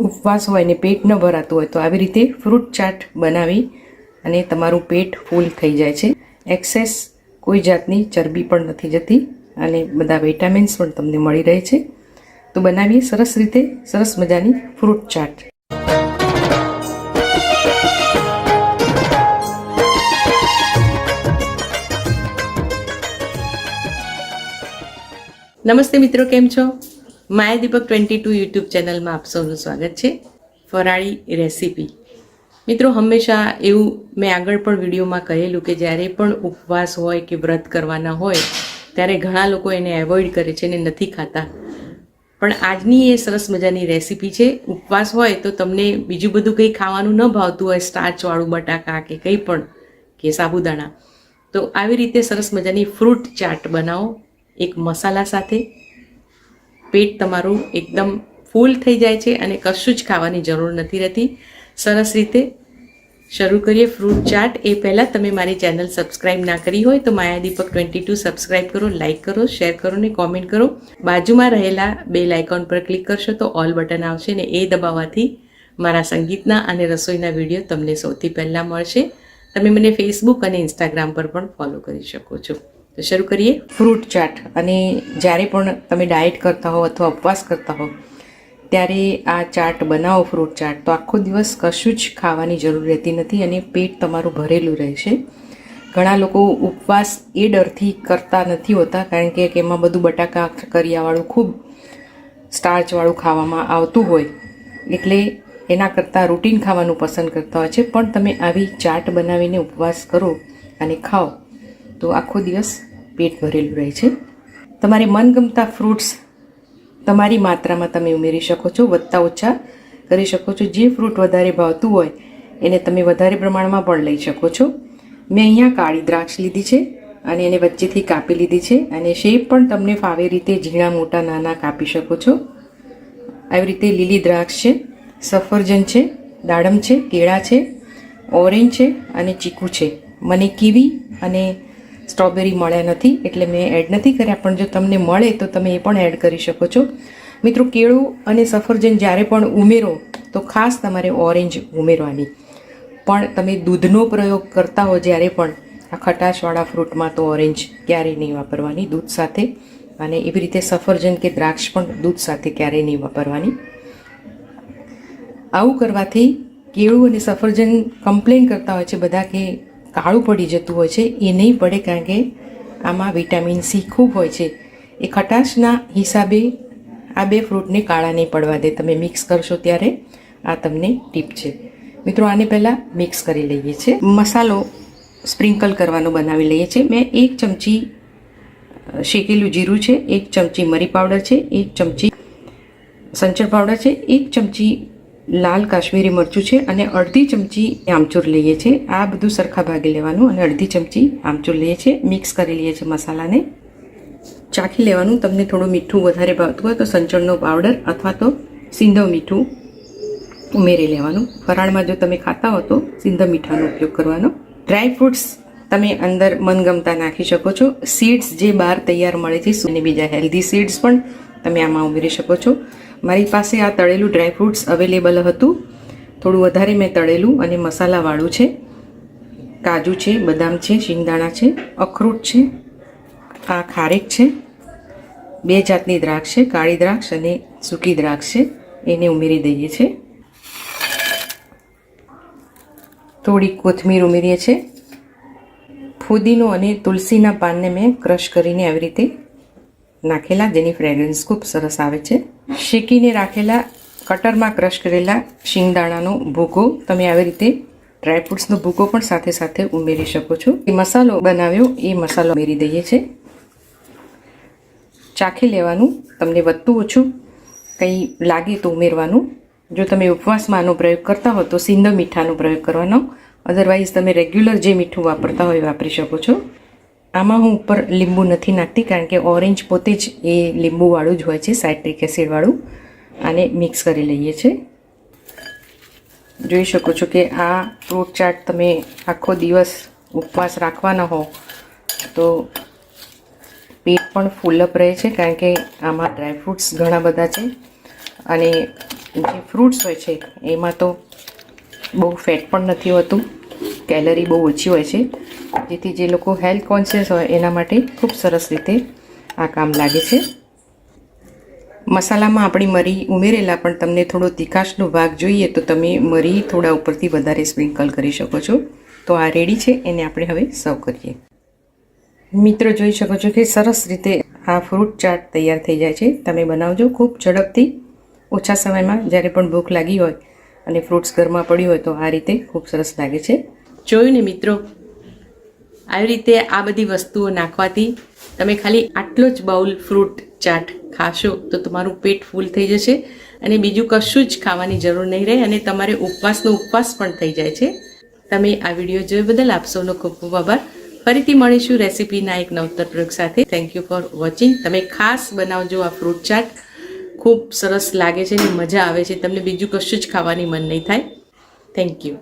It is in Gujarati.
ઉપવાસ હોય ને પેટ ન ભરાતું હોય તો આવી રીતે ફ્રૂટ ચાટ બનાવી અને તમારું પેટ ફૂલ થઈ જાય છે. એક્સેસ કોઈ જાતની ચરબી પણ નથી જતી અને બધા વિટામિન્સ પણ તમને મળી રહે છે. તો બનાવીએ સરસ રીતે, સરસ મજાની ફ્રૂટ ચાટ. નમસ્તે મિત્રો, કેમ છો? Maya Deepak twenty two YouTube ચેનલમાં આપ સૌનું સ્વાગત છે. ફરાળી રેસીપી. મિત્રો, હંમેશા એવું મેં આગળ પણ વિડીયોમાં કહેલું કે જ્યારે પણ ઉપવાસ હોય કે વ્રત કરવાના હોય, ત્યારે ઘણા લોકો એને એવોઇડ કરે છે ને નથી ખાતા. પણ આજની એ સરસ મજાની રેસીપી છે, ઉપવાસ હોય તો તમને બીજું બધું કંઈ ખાવાનું ન ભાવતું હોય સ્ટાર્ચવાળું બટાકા કે કંઈ પણ, કે સાબુદાણા. તો આવી રીતે સરસ મજાની ફ્રૂટ ચાટ બનાવો, એક મસાલા સાથે. પેટ તમારું એકદમ ફૂલ થઈ જાય છે અને કશું જ ખાવાની જરૂર નથી રહેતી. સરસ રીતે શરૂ કરીએ ફ્રૂટ ચાટ. એ પહેલાં તમે મારી ચેનલ સબસ્ક્રાઇબ ના કરી હોય તો Maya Deepak twenty two subscribe કરો, લાઇક કરો, શેર કરો ને કોમેન્ટ કરો. બાજુમાં રહેલા બેલ આઇકોન પર ક્લિક કરશો તો ઓલ બટન આવશે ને એ દબાવવાથી મારા સંગીતના અને રસોઈના વીડિયો તમને સૌથી પહેલાં મળશે. તમે મને ફેસબુક અને ઇન્સ્ટાગ્રામ પર પણ ફોલો કરી શકો છો. તો શરૂ કરીએ. ફ્રૂટ ચાટ. અને જ્યારે પણ તમે ડાયટ કરતા હો અથવા ઉપવાસ કરતા હો, ત્યારે આ ચાટ બનાવો ફ્રૂટ ચાટ. તો આખો દિવસ કશું જ ખાવાની જરૂર રહેતી નથી અને પેટ તમારું ભરેલું રહેશે. ઘણા લોકો ઉપવાસ એ ડરથી કરતા નથી હોતા, કારણ કે એમાં બધું બટાકા, કરિયાવાળું, ખૂબ સ્ટાર્ચવાળું ખાવામાં આવતું હોય. એટલે એના કરતાં રૂટીન ખાવાનું પસંદ કરતા હોય છે. પણ તમે આવી ચાટ બનાવીને ઉપવાસ કરો અને ખાઓ. તો આખો દિવસ પેટ ભરેલું રહે છે. તમારે મનગમતા ફ્રૂટ્સ તમારી માત્રામાં તમે ઉમેરી શકો છો, વધતા ઓછા કરી શકો છો. જે ફ્રૂટ વધારે ભાવતું હોય, એને તમે વધારે પ્રમાણમાં પણ લઈ શકો છો. મેં અહીંયા કાળી દ્રાક્ષ લીધી છે અને એને વચ્ચેથી કાપી લીધી છે અને શેપ પણ તમને ફાવે રીતે ઝીણા, મોટા, નાના કાપી શકો છો. આવી રીતે લીલી દ્રાક્ષ છે, સફરજન છે, દાડમ છે, કેળા છે, ઓરેન્જ છે અને ચીકુ છે. મને કીવી અને સ્ટ્રોબેરી મળ્યા નથી એટલે મેં એડ નથી કર્યા, પણ જો તમને મળે તો તમે એ પણ એડ કરી શકો છો. મિત્રો, કેળું અને સફરજન જ્યારે પણ ઉમેરો, તો ખાસ તમારે ઓરેન્જ ઉમેરવાની. પણ તમે દૂધનો પ્રયોગ કરતા હો જ્યારે પણ, આ ખટાશવાળા ફ્રૂટમાં તો ઓરેન્જ ક્યારેય નહીં વાપરવાની દૂધ સાથે. અને એવી રીતે સફરજન કે દ્રાક્ષ પણ દૂધ સાથે ક્યારેય નહીં વાપરવાની. આવું કરવાથી કેળું અને સફરજન કમ્પ્લેન કરતા હોય છે બધા કે કાળું પડી જતું હોય છે, એ નહીં પડે કારણ કે આમાં વિટામિન સી ખૂબ હોય છે. એ ખટાશના હિસાબે આ બે ફ્રૂટને કાળા નહીં પડવા દે. તમે મિક્સ કરશો ત્યારે આ તમને ટીપ છે. મિત્રો, આને પહેલાં મિક્સ કરી લઈએ છીએ. મસાલો સ્પ્રિંકલ કરવાનો બનાવી લઈએ છીએ. મેં એક ચમચી શેકેલું જીરું છે, એક ચમચી મરી પાવડર છે, એક ચમચી સંચર પાવડર છે, એક ચમચી લાલ કાશ્મીરી મરચું છે અને અડધી ચમચી આમચૂર લઈએ છીએ. આ બધું સરખા ભાગે લેવાનું અને અડધી ચમચી આમચૂર લઈએ છીએ. મિક્સ કરી લઈએ છીએ મસાલાને. ચાખી લેવાનું. તમને થોડું મીઠું વધારે ભાવતું હોય તો સંચળનો પાવડર અથવા તો સિંધવ મીઠું ઉમેરી લેવાનું. ફરાળમાં જો તમે ખાતા હો તો સિંધવ મીઠાનો ઉપયોગ કરવાનો. ડ્રાય ફ્રૂટ્સ તમે અંદર મનગમતા નાખી શકો છો. સીડ્સ જે બહાર તૈયાર મળે છે અને બીજા હેલ્ધી સીડ્સ પણ તમે આમાં ઉમેરી શકો છો. મારી પાસે આ તળેલું ડ્રાય ફ્રૂટ્સ અવેલેબલ હતું. થોડું વધારે મેં તળેલું અને મસાલાવાળું છે. કાજુ છે, બદામ છે, શિંગદાણા છે, અખરોટ છે, આ ખારેક છે. બે જાતની દ્રાક્ષ છે, કાળી દ્રાક્ષ અને સૂકી દ્રાક્ષ છે. એને ઉમેરી દઈએ છીએ થોડી કોથમીર ઉમેરીએ છીએ ફુદીનો અને તુલસીના પાનને મેં ક્રશ કરીને આવી રીતે નાખેલા, જેની ફ્રેગરન્સ ખૂબ સરસ આવે છે. શેકીને રાખેલા, કટરમાં ક્રશ કરેલા શિંગદાણાનો ભૂકો તમે આવી રીતે ડ્રાયફ્રૂટ્સનો ભૂકો પણ સાથે સાથે ઉમેરી શકો છો. એ મસાલો બનાવ્યો, એ મસાલો ઉમેરી દઈએ છીએ. ચાખી લેવાનું, તમને વધતું ઓછું કંઈ લાગે તો ઉમેરવાનું. જો તમે ઉપવાસમાં આનો પ્રયોગ કરતા હો તો સિંધ મીઠાનો પ્રયોગ કરવાનો. અધરવાઇઝ તમે રેગ્યુલર જે મીઠું વાપરતા હોય વાપરી શકો છો. આમાં હું ઉપર લીંબુ નથી નાખતી કારણ કે ઓરેન્જ પોતે જ એ લીંબુવાળું જ હોય છે, સાઇટ્રિક એસિડવાળું. આને મિક્સ કરી લઈએ છીએ. જોઈ શકો છો કે આ ફ્રૂટ ચાટ તમે આખો દિવસ ઉપવાસ રાખવાના હો, તો પેટ પણ ફૂલઅપ રહે છે કારણ કે આમાં ડ્રાયફ્રૂટ્સ ઘણા બધા છે. અને જે ફ્રૂટ્સ હોય છે, એમાં તો બહુ ફેટ પણ નથી હોતું. કેલરી બહુ ઓછી હોય છે. જેથી જે લોકો હેલ્થ કોન્શિયસ હોય એના માટે ખૂબ સરસ રીતે આ કામ લાગે છે. મસાલામાં આપણી મરી ઉમેરેલા પણ તમને થોડો તીખાશનો ભાગ જોઈએ તો તમે મરી થોડા ઉપરથી વધારે સ્પ્રિંકલ કરી શકો છો. તો આ રેડી છે, એને આપણે હવે સર્વ કરીએ. મિત્રો જોઈ શકો છો કે સરસ રીતે આ ફ્રૂટ ચાટ તૈયાર થઈ જાય છે. તમે બનાવજો ખૂબ ઝડપથી. ઓછા સમયમાં જ્યારે પણ ભૂખ લાગી હોય અને ફ્રૂટ્સ ઘરમાં પડ્યું હોય તો આ રીતે ખૂબ સરસ લાગે છે. જોયું ને મિત્રો? આવી રીતે આ બધી વસ્તુઓ નાખવાથી તમે ખાલી આટલો જ બાઉલ ફ્રૂટ ચાટ ખાશો તો તમારું પેટ ફૂલ થઈ જશે અને બીજું કશું જ ખાવાની જરૂર નહીં રહે અને તમારે ઉપવાસનો ઉપવાસ પણ થઈ જાય છે. તમે આ વીડિયો જોયો બદલ આપ સૌનો ખૂબ ખૂબ આભાર. ફરીથી મળીશું રેસીપીના એક નવતર પ્રયોગ સાથે. થેન્ક યુ ફોર વોચિંગ તમે ખાસ બનાવજો આ ફ્રૂટ ચાટ. ખૂબ સરસ લાગે છે ને મજા આવે છે. તમને બીજું કશું જ ખાવાની મન નહીં થાય. Thank you